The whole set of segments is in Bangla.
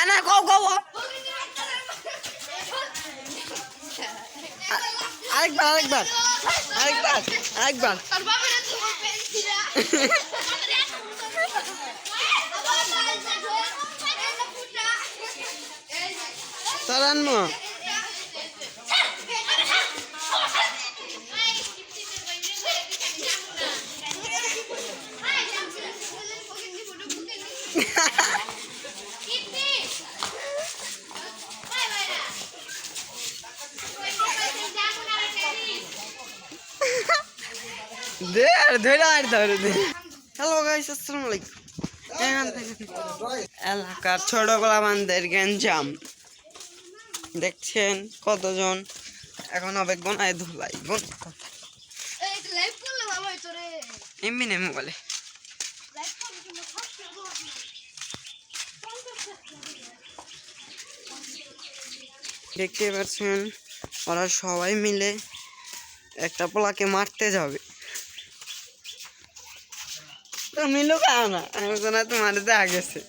না না কও কও। আরেকবার আরেকবার আরেকবার আরেকবার। তোর হ্যালো গাইস আসসালামু আলাইকুম। এখান থেকে এলাকার ছোট গোলামানদের গ্যাঞ্জাম। দেখছেন কতজন? এখন হবে গোনায় ধুলাই। গোন এমনি নেই মোবাইলে দেখতে পাচ্ছেন, ওরা সবাই মিলে একটা পোলাকে মারতে যাবে। তো মিলো খাও না। আমি তো না তোমার দেখা গেছে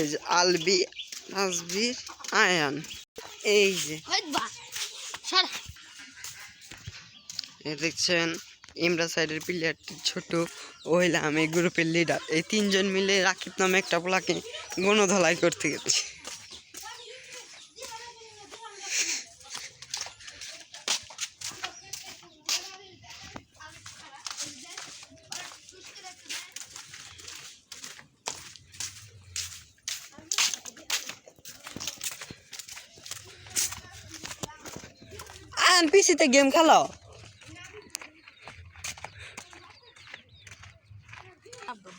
এই যে আলবি নাসবির আয়ান। এই যে। দেখছেন ইমরা সাইডের প্লেয়ারটি ছোট ও হইলে আমি গ্রুপের লিডার এই তিনজন মিলে রাকিব নামে একটা পোলাকে গণধলাই করতে গেছি। আন পিসিতে গেম খেলো আব্বা।